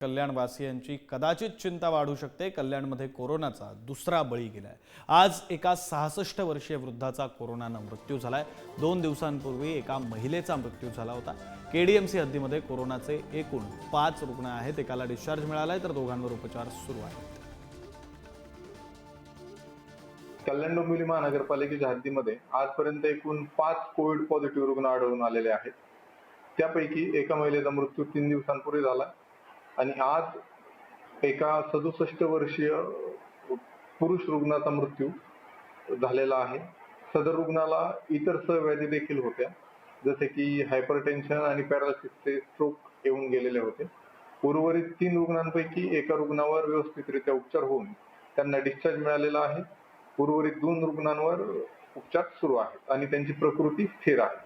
कल्याणवासियांची कदाचित चिंता वाढू शकते. कल्याणमध्ये कोरोनाचा दुसरा बळी गेलाय. आज एका सहासष्ट वर्षीय वृद्धाचा कोरोनानं मृत्यू झालाय. दोन दिवसांपूर्वी एका महिलेचा मृत्यू झाला होता. केडीएमसी हद्दीमध्ये कोरोनाचे एकूण पाच रुग्ण आहेत. एकाला डिस्चार्ज मिळालाय तर दोघांवर उपचार सुरू आहेत. कल्याण डोंबिवली महानगरपालिकेच्या हद्दीमध्ये आजपर्यंत एकूण पाच कोविड पॉझिटिव्ह रुग्ण आढळून आलेले आहेत. त्यापैकी एका महिलेचा मृत्यू तीन दिवसांपूर्वी झाला. आणि आज एका सदुसष्ट वर्षीय पुरुष रुग्णाचा मृत्यू झालेला आहे. सदर रुग्णाला इतर सहव्याधी देखील होत्या जसे की हायपरटेन्शन आणि पॅरालिसिसचे स्ट्रोक येऊन गेलेले होते. उर्वरित तीन रुग्णांपैकी एका रुग्णावर व्यवस्थितरित्या उपचार होऊन त्यांना डिस्चार्ज मिळालेला आहे. उर्वरित दोन रुग्णांवर उपचार सुरू आहेत आणि त्यांची प्रकृती स्थिर आहे.